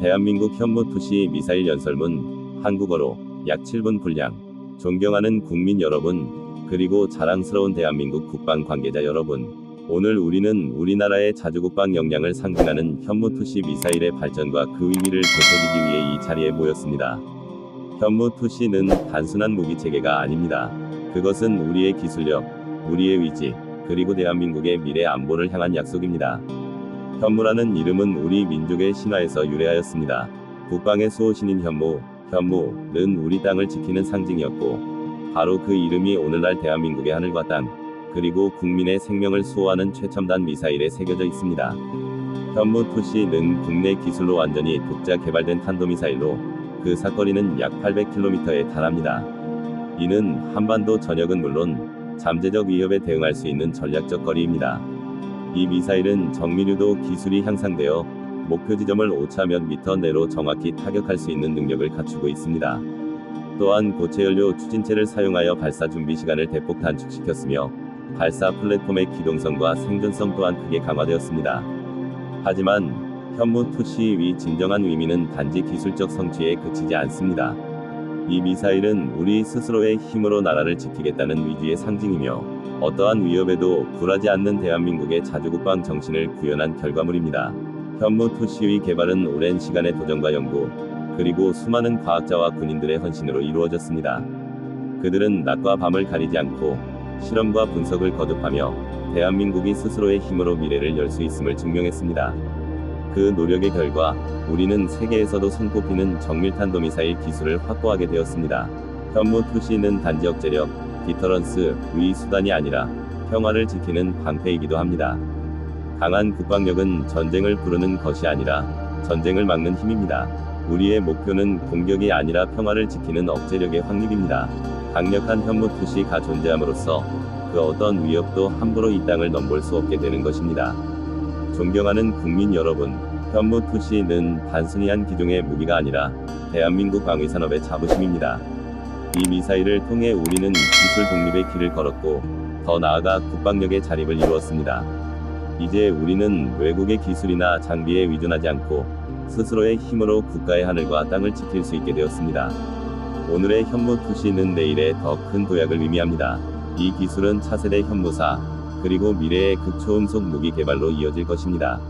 대한민국 현무 투시 미사일 연설문 한국어로 약 7분 분량 존경하는 국민 여러분 그리고 자랑스러운 대한민국 국방 관계자 여러분 오늘 우리는 우리나라의 자주국방 역량을 상징하는 현무 투시 미사일의 발전과 그 의미를 되새기기 위해 이 자리에 모였습니다. 현무 투시는 단순한 무기 체계가 아닙니다. 그것은 우리의 기술력, 우리의 의지, 그리고 대한민국의 미래 안보를 향한 약속입니다. 현무라는 이름은 우리 민족의 신화에서 유래하였습니다. 국방의 수호신인 현무, 현무는 우리 땅을 지키는 상징이었고, 바로 그 이름이 오늘날 대한민국의 하늘과 땅, 그리고 국민의 생명을 수호하는 최첨단 미사일에 새겨져 있습니다. 현무 투시는 국내 기술로 완전히 독자 개발된 탄도미사일로 그 사거리는 약 800km에 달합니다. 이는 한반도 전역은 물론 잠재적 위협에 대응할 수 있는 전략적 거리입니다. 이 미사일은 정밀유도 기술이 향상되어 목표 지점을 오차 몇 미터 내로 정확히 타격할 수 있는 능력을 갖추고 있습니다. 또한 고체 연료 추진체를 사용하여 발사 준비 시간을 대폭 단축시켰으며 발사 플랫폼의 기동성과 생존성 또한 크게 강화되었습니다. 하지만 현무 투시의 진정한 의미는 단지 기술적 성취에 그치지 않습니다. 이 미사일은 우리 스스로의 힘으로 나라를 지키겠다는 의지의 상징이며 어떠한 위협에도 굴하지 않는 대한민국의 자주국방 정신을 구현한 결과물입니다. 현무 투시의 개발은 오랜 시간의 도전과 연구, 그리고 수많은 과학자와 군인들의 헌신으로 이루어졌습니다. 그들은 낮과 밤을 가리지 않고 실험과 분석을 거듭하며 대한민국이 스스로의 힘으로 미래를 열 수 있음을 증명했습니다. 그 노력의 결과 우리는 세계에서도 손꼽히는 정밀탄도미사일 기술을 확보하게 되었습니다. 현무 투시는 단지 억제력, 디터런스의 수단이 아니라 평화를 지키는 방패이기도 합니다. 강한 국방력은 전쟁을 부르는 것이 아니라 전쟁을 막는 힘입니다. 우리의 목표는 공격이 아니라 평화를 지키는 억제력의 확립입니다. 강력한 현무 투시가 존재함으로써 그 어떤 위협도 함부로 이 땅을 넘볼 수 없게 되는 것입니다. 존경하는 국민 여러분, 현무 투시는 단순히 한 기종의 무기가 아니라 대한민국 방위산업의 자부심입니다. 이 미사일을 통해 우리는 기술 독립의 길을 걸었고, 더 나아가 국방력의 자립을 이루었습니다. 이제 우리는 외국의 기술이나 장비에 의존하지 않고 스스로의 힘으로 국가의 하늘과 땅을 지킬 수 있게 되었습니다. 오늘의 현무 투시는 내일의 더 큰 도약을 의미합니다. 이 기술은 차세대 현무사, 그리고 미래의 극초음속 무기 개발로 이어질 것입니다.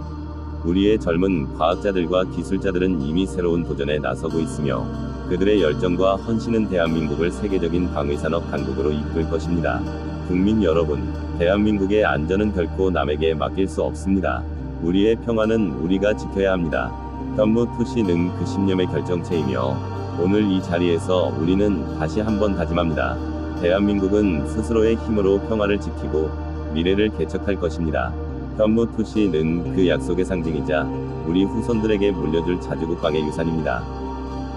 우리의 젊은 과학자들과 기술자들은 이미 새로운 도전에 나서고 있으며 그들의 열정과 헌신은 대한민국을 세계적인 방위산업 강국으로 이끌 것입니다. 국민 여러분, 대한민국의 안전은 결코 남에게 맡길 수 없습니다. 우리의 평화는 우리가 지켜야 합니다. 현무 투시는 그 신념의 결정체이며 오늘 이 자리에서 우리는 다시 한번 다짐합니다. 대한민국은 스스로의 힘으로 평화를 지키고 미래를 개척할 것입니다. 현무 투시는 그 약속의 상징이자 우리 후손들에게 물려줄 자주국방의 유산입니다.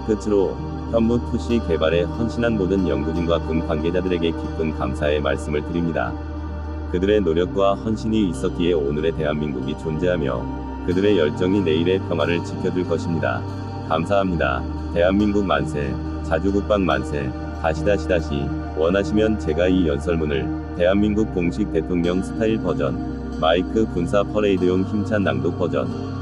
끝으로 현무 투시 개발에 헌신한 모든 연구진과 군 관계자들에게 깊은 감사의 말씀을 드립니다. 그들의 노력과 헌신이 있었기에 오늘의 대한민국이 존재하며 그들의 열정이 내일의 평화를 지켜줄 것입니다. 감사합니다. 대한민국 만세, 자주국방 만세, 다시 다시 다시 원하시면 제가 이 연설문을 대한민국 공식 대통령 스타일 버전, 마이크 군사 퍼레이드용 힘찬 낭독 버전,